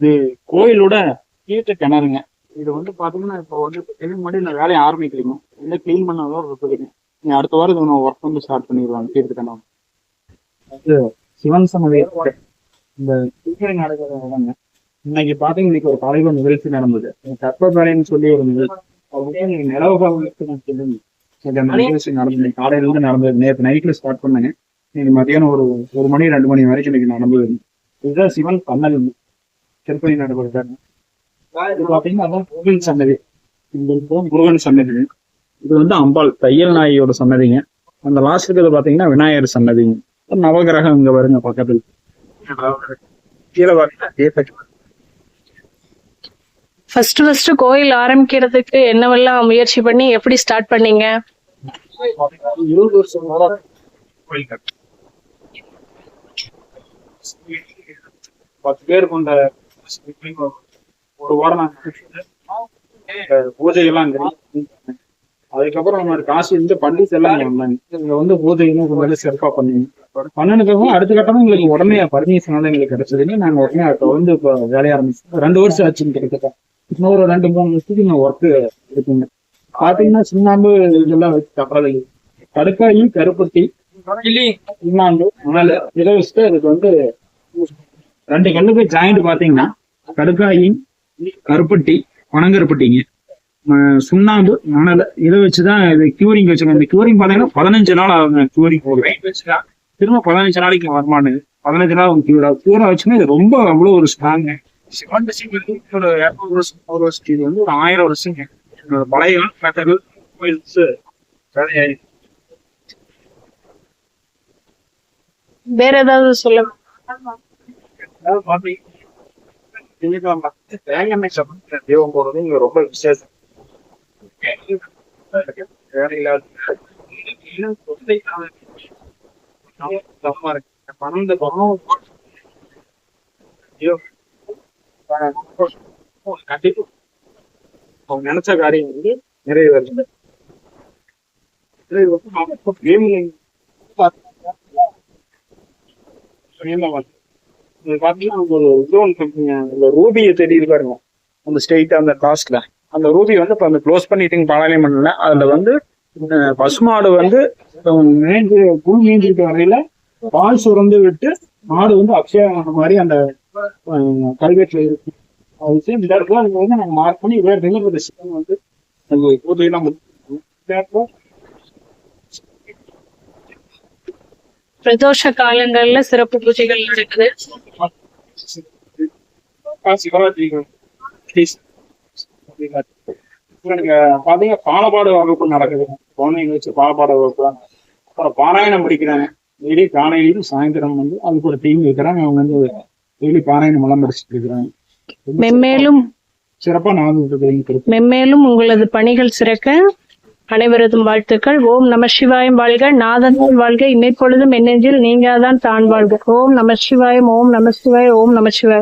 இது கோயிலோட கீழே கிணறுங்க. இது வந்து பாத்தீங்கன்னா இப்போ வந்து இதுக்கு முன்னாடி இந்த வேலையை ஆரம்பிக்கிறீங்க இல்லை க்ளீன் பண்ணதான் இருக்குதுங்க நீ அடுத்த வாரம் இது ஒர்க் வந்து ஸ்டார்ட் பண்ணிடுவாங்க தீர்த்து கிணறு. அது சிவன் சமதி இந்த திருப்பதி நடக்கிற இடங்க இன்னைக்கு பாத்தீங்க இன்னைக்கு ஒரு காலையில் நிகழ்ச்சி நடந்தது. கற்ப சொல்லி ஒரு நிகழ்ச்சி. அவங்க இன்னைக்கு நிலவு நான் சொல்லுங்க. நிகழ்ச்சி நடந்தது காலையில இருந்து நடந்தது. நேற்று நைட்ல ஸ்டார்ட் பண்ணேங்க. இன்னைக்கு மதியானம் ஒரு ஒரு மணி ரெண்டு மணி வரைக்கும் இன்னைக்கு நடந்தது. இதுதான் சிவன் பண்ணல் திருப்பதி நடைபெறுறாங்க இது பாத்தீங்கன்னா அதான் முருகன் சன்னதி. முருகன் சன்னதி. இது வந்து அம்பாள் தையல் நாயோட சன்னதிங்க. அந்த லாஸ்ட் இருக்கிறது பாத்தீங்கன்னா விநாயகர் சன்னதிங்க நவகிரகம் இங்க வருங்க பக்கத்துல. கீழே பாத்தீங்கன்னா ஃபர்ஸ்ட் ஃபர்ஸ்ட் கோயில் ஆரம்பிக்கிறதுக்கு என்னவெல்லாம் முயற்சி பண்ணி எப்படி ஸ்டார்ட் பண்ணீங்க? இருபது வருஷம். பத்து பேர் கொண்ட ஒரு வாரம் நாங்க கட்டிட்டு, அஹ் பூஜையெல்லாம். அதுக்கப்புறம் நம்ம காசு வந்து பண்டிஸ் எல்லாம் இங்க வந்து பூஜைகளும் கொஞ்சம் சிறப்பா பண்ணீங்க பண்ணனுக்கு அடுத்த கட்டமும் எங்களுக்கு உடனே பர்மிஷன் வந்து எங்களுக்கு கிடைச்சதுன்னு நாங்க உடனே அடுத்த வந்து இப்போ வேலைய ஆரம்பிச்சோம் ரெண்டு வருஷம் ஆச்சுன்னு கிட்டத்தட்ட. இன்னொரு ரெண்டு மூணு வருஷத்துக்கு இங்க ஒர்க் இருக்குங்க பாத்தீங்கன்னா சுண்ணாம்பு இதெல்லாம் வச்சு கட்டுறது கடுக்காயி கருப்பட்டி சுண்ணாம்பு மணல் இதை வச்சுட்டு அதுக்கு வந்து ரெண்டு கல்லுக்கு ஜாயிண்ட் பாத்தீங்கன்னா கடுக்காயி கருப்பட்டி பனங்கருப்பட்டிங்க சுண்ணாம்பு மணல் இதை வச்சுதான் இது கியூரிங் வச்சிருக்கோம் இந்த கியூரிங் பாத்தீங்கன்னா பதினஞ்சு நாள் ஆகுங்க கியூரிங் போகுது திரும்ப பதினஞ்சு நாளைக்கு வருமானது பதினஞ்சு நாள் அவங்க கியூரா கியூரா வச்சுன்னா இது ரொம்ப அவ்வளவு ஒரு ஸ்ட்ராங் சிவன் ஒரு இரநூறு வருஷம் நூறு வருஷம் இது வந்து ஒரு ஆயிரம் வருஷங்க. என்னோட பழைய மெத்தகள் கோயில்ஸ் வேலையாயிருக்கு வேற ஏதாவது சொல்ல அதாவது பாத்தீங்கன்னா தெய்வம் போறது இங்க ரொம்ப விசேஷம் வேற இல்லாத பணம் பணம் கண்டிப்பா. அவங்க நினைச்ச காரியம் வந்து நிறைவேறுது கேமிங் பார்த்தீங்கன்னா ஒரு ரூபியை தேடி பாருங்க. அந்த ஸ்ட்ரெயிட் அந்த காஸ்ட்ல அந்த ரூபி வந்து இப்ப அந்த க்ளோஸ் பண்ணிட்டு பாலாலயம் பண்ணல அதுல வந்து பசுமாடு வந்து அஹ், புல் மேய்ஞ்சிட்டு வரையில பால் சுரந்து விட்டு மாடு வந்து அக்ஷயம் மாதிரி அந்த கல்வெட்டில் கல்வெட்டுல இருக்கு. அது சேம் இந்த இடத்துல வந்து நாங்க மார்க் பண்ணி வேறு எங்க வந்து அந்த பூஜையெல்லாம் முடிச்சிருக்கோம். இந்த இடத்துல பிரதோஷ காலங்கள்ல சிறப்பு பூஜைகள் நடக்குது சிவராத்திரி ப்ளீஸ் வகுப்பு நடக்குது குழந்தைங்க வச்சு பாலபாடு வகுப்பு அப்புறம் பாராயணம் படிக்கிறாங்க டெய்லி காலையிலும் சாயந்தரம் வந்து அதுக்கு ஒரு டீம் இருக்கிறாங்க அவங்க வந்து டெய்லி பாராயணம் எல்லாம் படிச்சுட்டு இருக்கிறாங்க மென்மேலும் சிறப்பா நடந்துட்டு இருக்கிறீங்க மென்மேலும் உங்களது பணிகள் சிறக்க அனைவரதும் வாழ்த்துக்கள். ஓம் நம சிவாயம் வாழ்க. நாதன் வாழ்க. இன்னைப்பொழுதும் என்னெஞ்சில் நீங்காதான் தான் வாழ்க. ஓம் நம சிவாயம். ஓம் நம சிவாய. ஓம் நம சிவாய.